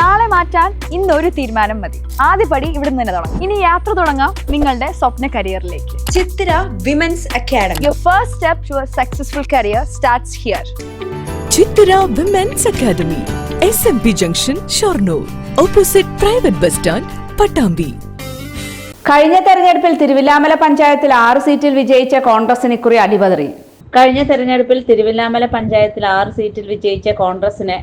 നാളെ മാറ്റാൻ ഇന്ന് ഒരു തീരുമാനം മതി. ആദ്യപടി ഇവിടെ നിന്ന് തന്നെ തുടങ്ങാം. ഇനി യാത്ര തുടങ്ങാം നിങ്ങളുടെ സ്വപ്ന കരിയറിലേക്ക്. Chitra women's academy your first step to a successful career starts here Chitra women's academy S M P junction Shoranur opposite private bus stand Pattambi കഴിഞ്ഞ തെരഞ്ഞെടുപ്പിൽ തിരുവില്ലാമല പഞ്ചായത്തിൽ ആറ് സീറ്റിൽ വിജയിച്ച കോൺഗ്രസിന് ഇക്കുറി അടിപതറി കഴിഞ്ഞ തെരഞ്ഞെടുപ്പിൽ തിരുവില്ലാമല പഞ്ചായത്തിൽ ആറ് സീറ്റിൽ വിജയിച്ച കോൺഗ്രസിന്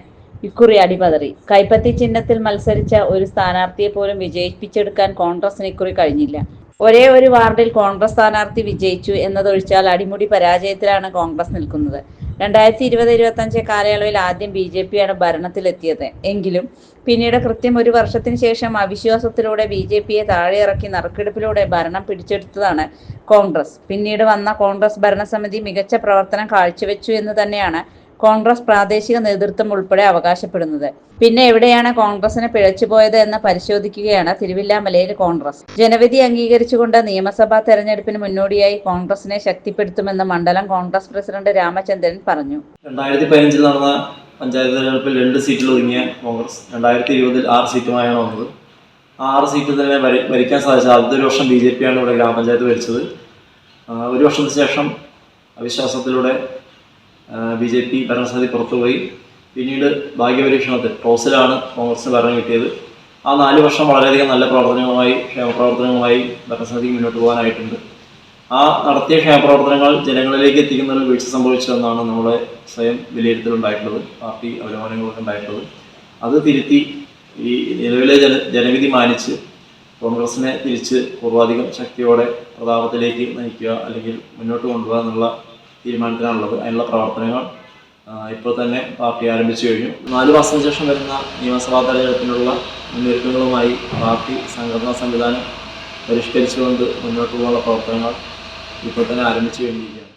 ഇക്കുറി അടിപതറി കൈപ്പത്തി ചിഹ്നത്തിൽ മത്സരിച്ച ഒരു സ്ഥാനാർത്ഥിയെ പോലും വിജയിപ്പിച്ചെടുക്കാൻ കോൺഗ്രസിന് ഇക്കുറി കഴിഞ്ഞില്ല. ഒരേ ഒരു വാർഡിൽ കോൺഗ്രസ് സ്ഥാനാർത്ഥി വിജയിച്ചു എന്നതൊഴിച്ചാൽ അടിമുടി പരാജയത്തിലാണ് കോൺഗ്രസ് നിൽക്കുന്നത്. രണ്ടായിരത്തി ഇരുപത് ഇരുപത്തഞ്ച് കാലയളവിൽ ആദ്യം ബി ജെ പിയാണ് ഭരണത്തിലെത്തിയത്. എങ്കിലും പിന്നീട് കൃത്യം ഒരു വർഷത്തിന് ശേഷം അവിശ്വാസത്തിലൂടെ ബി ജെ പിയെ താഴെയിറക്കി നറുക്കെടുപ്പിലൂടെ ഭരണം പിടിച്ചെടുത്തതാണ് കോൺഗ്രസ്. പിന്നീട് വന്ന കോൺഗ്രസ് ഭരണസമിതി മികച്ച പ്രവർത്തനം കാഴ്ചവെച്ചു എന്ന് തന്നെയാണ് കോൺഗ്രസ് പ്രാദേശിക നേതൃത്വം ഉൾപ്പെടെ അവകാശപ്പെടുന്നത്. പിന്നെ എവിടെയാണ് കോൺഗ്രസിന് പിഴച്ചുപോയത് എന്ന് പരിശോധിക്കുകയാണ് തിരുവില്ലാമലയിൽ കോൺഗ്രസ്. ജനവിധി അംഗീകരിച്ചുകൊണ്ട് നിയമസഭാ തെരഞ്ഞെടുപ്പിന് മുന്നോടിയായി കോൺഗ്രസിനെ ശക്തിപ്പെടുത്തുമെന്ന് മണ്ഡലം കോൺഗ്രസ് പ്രസിഡന്റ് രാമചന്ദ്രൻ പറഞ്ഞു. രണ്ടായിരത്തി പതിനഞ്ചിൽ നടന്ന പഞ്ചായത്ത് തെരഞ്ഞെടുപ്പിൽ രണ്ട് സീറ്റിൽ ഒതുങ്ങിയ കോൺഗ്രസ് രണ്ടായിരത്തി ഇരുപതിൽ ആറ് സീറ്റുമായാണ് വന്നത്. ആറ് സീറ്റിൽ തന്നെ ഭരി ഭരിക്കാൻ സാധിച്ചത് ആദ്യത്തെ ഒരു വർഷം ബി ജെ പിയാണ് ഇവിടെ ഗ്രാമപഞ്ചായത്ത് ഭരിച്ചത്. ഒരു വർഷത്തിന് ശേഷം അവിശ്വാസത്തിലൂടെ ബി ജെ പി ഭരണസമിതി പുറത്തുപോയി. പിന്നീട് ഭാഗ്യപരീക്ഷണത്തിൽ ടോസിലാണ് കോൺഗ്രസിന് ഭരണം കിട്ടിയത്. ആ നാല് വർഷം വളരെയധികം നല്ല പ്രവർത്തനങ്ങളുമായി ക്ഷേമപ്രവർത്തനങ്ങളുമായി ഭരണസമിതിക്ക് മുന്നോട്ട് പോകാനായിട്ടുണ്ട്. ആ നടത്തിയ ക്ഷേമപ്രവർത്തനങ്ങൾ ജനങ്ങളിലേക്ക് എത്തിക്കുന്നതിൽ വീഴ്ച സംഭവിച്ചതെന്നാണ് നമ്മളെ സ്വയം വിലയിരുത്തലുണ്ടായിട്ടുള്ളത് പാർട്ടി അവലോകനങ്ങളൊക്കെ ഉണ്ടായിട്ടുള്ളത്. അത് തിരുത്തി ഈ നിലവിലെ ജന ജനവിധി മാനിച്ച് കോൺഗ്രസിനെ തിരിച്ച് പൂർവാധികം ശക്തിയോടെ പ്രതാപത്തിലേക്ക് നയിക്കുക അല്ലെങ്കിൽ മുന്നോട്ട് കൊണ്ടുപോകുക എന്നുള്ള തീരുമാനത്തിനാണുള്ളത് അതിനുള്ള പ്രവർത്തനങ്ങൾ ഇപ്പോൾ തന്നെ പാർട്ടി ആരംഭിച്ചു കഴിഞ്ഞു. നാല് മാസത്തിന് ശേഷം വരുന്ന നിയമസഭാ തെരഞ്ഞെടുപ്പിനുള്ള മുന്നൊരുക്കങ്ങളുമായി പാർട്ടി സംഘടനാ സംവിധാനം പരിഷ്കരിച്ചുകൊണ്ട് മുന്നോട്ട് പോകാനുള്ള പ്രവർത്തനങ്ങൾ ഇപ്പോൾ തന്നെ ആരംഭിച്ചു കഴിഞ്ഞിരിക്കുകയാണ്.